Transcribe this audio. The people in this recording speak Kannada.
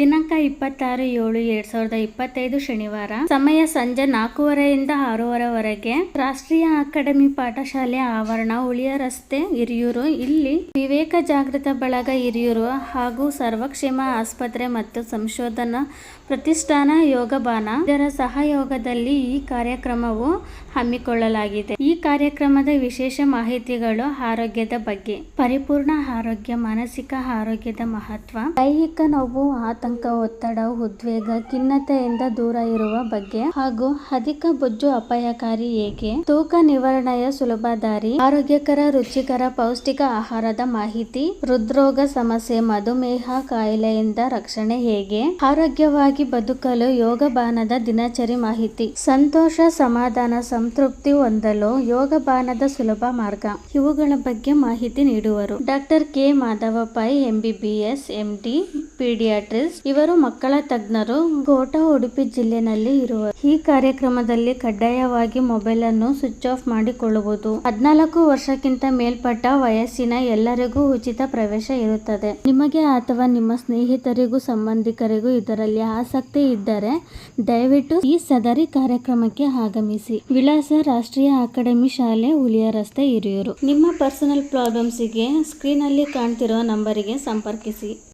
ದಿನಾಂಕ ಇಪ್ಪತ್ತಾರು ಏಳು ಎರಡ್ ಸಾವಿರದ ಇಪ್ಪತ್ತೈದು ಶನಿವಾರ ಸಮಯ ಸಂಜೆ ನಾಲ್ಕೂವರೆಯಿಂದ ಆರೂವರೆವರೆಗೆ ರಾಷ್ಟ್ರೀಯ ಅಕಾಡೆಮಿ ಪಾಠಶಾಲೆ ಆವರಣ ಉಳಿಯ ರಸ್ತೆ, ಹಿರಿಯೂರು. ಇಲ್ಲಿ ವಿವೇಕ ಜಾಗೃತ ಬಳಗ ಹಿರಿಯೂರು ಹಾಗೂ ಸರ್ವಕ್ಷೇಮ ಆಸ್ಪತ್ರೆ ಮತ್ತು ಸಂಶೋಧನಾ ಪ್ರತಿಷ್ಠಾನ ಯೋಗಬಾನ ಇದರ ಸಹಯೋಗದಲ್ಲಿ ಈ ಕಾರ್ಯಕ್ರಮವು ಹಮ್ಮಿಕೊಳ್ಳಲಾಗಿದೆ. ಈ ಕಾರ್ಯಕ್ರಮದ ವಿಶೇಷ ಮಾಹಿತಿಗಳು ಆರೋಗ್ಯದ ಬಗ್ಗೆ. ಪರಿಪೂರ್ಣ ಆರೋಗ್ಯ, ಮಾನಸಿಕ ಆರೋಗ್ಯದ ಮಹತ್ವ, ದೈಹಿಕ ನೋವು, ಆತಂಕ ಒತ್ತಡ ಉದ್ವೇಗ, ಖಿನ್ನತೆಯಿಂದ ದೂರ ಇರುವ ಬಗ್ಗೆ ಹಾಗೂ ಅಧಿಕ ಬೊಜ್ಜು ಅಪಾಯಕಾರಿ ಏಕೆ? ತೂಕ ನಿವಾರಣೆಯ ಸುಲಭ ದಾರಿ, ಆರೋಗ್ಯಕರ, ರುಚಿಕರ, ಪೌಷ್ಟಿಕ ಆಹಾರದ ಮಾಹಿತಿ, ಹೃದ್ರೋಗ ಸಮಸ್ಯೆ, ಮಧುಮೇಹ ಕಾಯಿಲೆಯಿಂದ ರಕ್ಷಣೆ ಹೇಗೆ? ಆರೋಗ್ಯವಾಗಿ ಬದುಕಲು ಯೋಗ ಬಾನದ ದಿನಚರಿ ಮಾಹಿತಿ. ಸಂತೋಷ, ಸಮಾಧಾನ, ಸಂತೃಪ್ತಿ ಹೊಂದಲು ಯೋಗ ಬಾನದ ಸುಲಭ ಮಾರ್ಗ. ಇವುಗಳ ಬಗ್ಗೆ ಮಾಹಿತಿ ನೀಡುವರು. Doctor K. Madhava Pai MBBS MD paediatrist. ಇವರು ಮಕ್ಕಳ ತಜ್ಞರು. ಗೋಟ ಉಡುಪಿ ಜಿಲ್ಲೆನಲ್ಲಿ ಇರುವ ಈ ಕಾರ್ಯಕ್ರಮದಲ್ಲಿ ಕಡ್ಡಾಯವಾಗಿ ಮೊಬೈಲ್ ಅನ್ನು ಸ್ವಿಚ್ ಆಫ್ ಮಾಡಿಕೊಳ್ಳುವುದು. ಹದಿನಾಲ್ಕು ವರ್ಷಕ್ಕಿಂತ ಮೇಲ್ಪಟ್ಟ ವಯಸ್ಸಿನ ಎಲ್ಲರಿಗೂ ಉಚಿತ ಪ್ರವೇಶ ಇರುತ್ತದೆ. ನಿಮಗೆ ಅಥವಾ ನಿಮ್ಮ ಸ್ನೇಹಿತರಿಗೂ, ಸಂಬಂಧಿಕರಿಗೂ ಇದರಲ್ಲಿ ಆಸಕ್ತಿ ಇದ್ದರೆ ದಯವಿಟ್ಟು ಈ ಸದರಿ ಕಾರ್ಯಕ್ರಮಕ್ಕೆ ಆಗಮಿಸಿ. ವಿಳಾಸ ರಾಷ್ಟ್ರೀಯ ಅಕಾಡೆಮಿ ಶಾಲೆ, ಹುಲಿಯ ರಸ್ತೆ, ಹಿರಿಯೂರು. ನಿಮ್ಮ ಪರ್ಸನಲ್ ಪ್ರಾಬ್ಲಮ್ಸಿಗೆ ಸ್ಕ್ರೀನಲ್ಲಿ ಕಾಣ್ತಿರುವ ನಂಬರಿಗೆ ಸಂಪರ್ಕಿಸಿ.